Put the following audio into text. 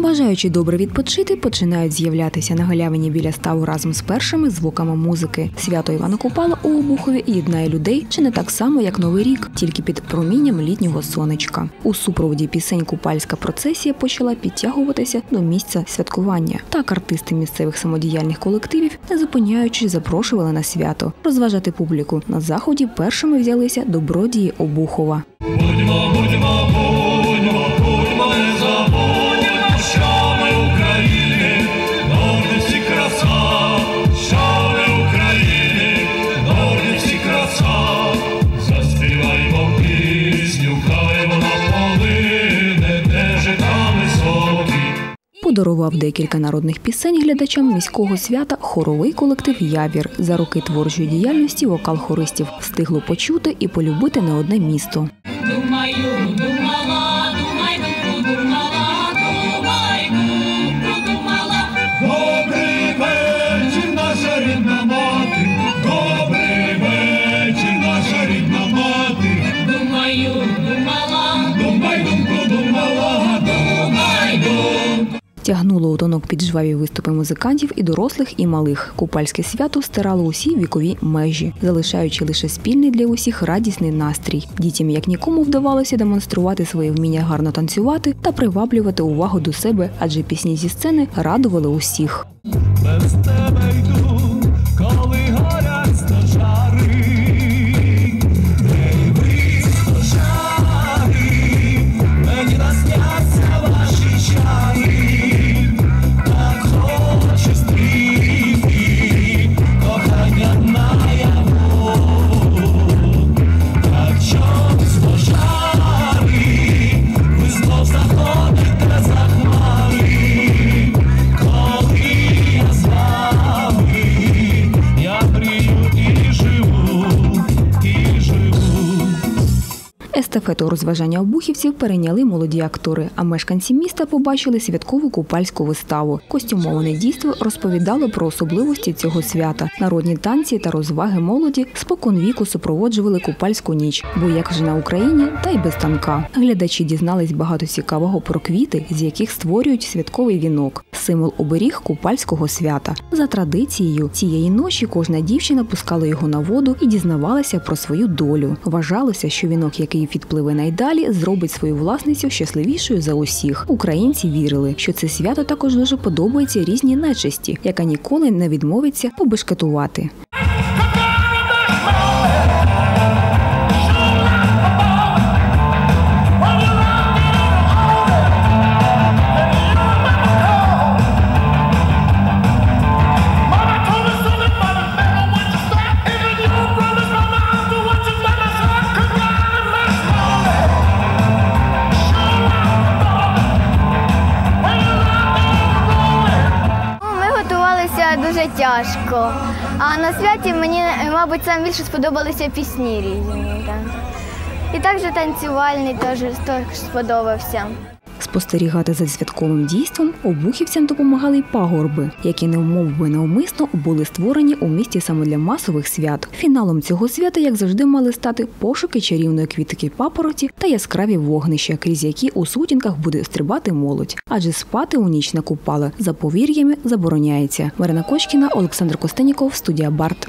Бажаючи добре відпочити, починають з'являтися на галявині біля ставу разом з першими звуками музики. Свято Івана Купала у Обухові єднає людей чи не так само, як Новий рік, тільки під промінням літнього сонечка. У супроводі пісень купальська процесія почала підтягуватися до місця святкування. Так артисти місцевих самодіяльних колективів, не зупиняючись, запрошували на свято. Розважати публіку на заході першими взялися добродії Обухова. Будьмо, будьмо, будьмо, Подарував декілька народних пісень глядачам міського свята хоровий колектив Явір. За роки творчої діяльності вокал хористів встигло почути і полюбити не одне місто. Думаю, Тягнуло у тонок під жваві виступи музикантів і дорослих, і малих. Купальське свято стирало усі вікові межі, залишаючи лише спільний для усіх радісний настрій. Дітям як нікому вдавалося демонструвати своє вміння гарно танцювати та приваблювати увагу до себе, адже пісні зі сцени радували усіх. Естафету розважання обухівців перейняли молоді актори, а мешканці міста побачили святкову купальську виставу. Костюмоване дійство розповідало про особливості цього свята. Народні танці та розваги молоді спокон віку супроводжували купальську ніч, бо як же на Україні, та й без танка. Глядачі дізнались багато цікавого про квіти, з яких створюють святковий вінок, символ оберіг купальського свята. За традицією цієї ночі кожна дівчина пускала його на воду і дізнавалася про свою долю. Вважалося, що вінок, який відпливе найдалі, зробить свою власницю щасливішою за усіх. Українці вірили, що це свято також дуже подобається різній нечисті, яка ніколи не відмовиться побешкетувати. Дуже тяжко. А на святі мені, мабуть, найбільше більше сподобалися пісні різні. Так. І також танцювальний теж сподобався. Спостерігати за святковим дійством обухівцям допомагали й пагорби, які невмов би навмисно були створені у місті саме для масових свят. Фіналом цього свята, як завжди, мали стати пошуки чарівної квітки папороті та яскраві вогнища, крізь які у сутінках буде стрибати молодь. Адже спати у ніч на купала за повір'ями забороняється. Марина Кочкіна, Олександр Костеніков, студія Барт.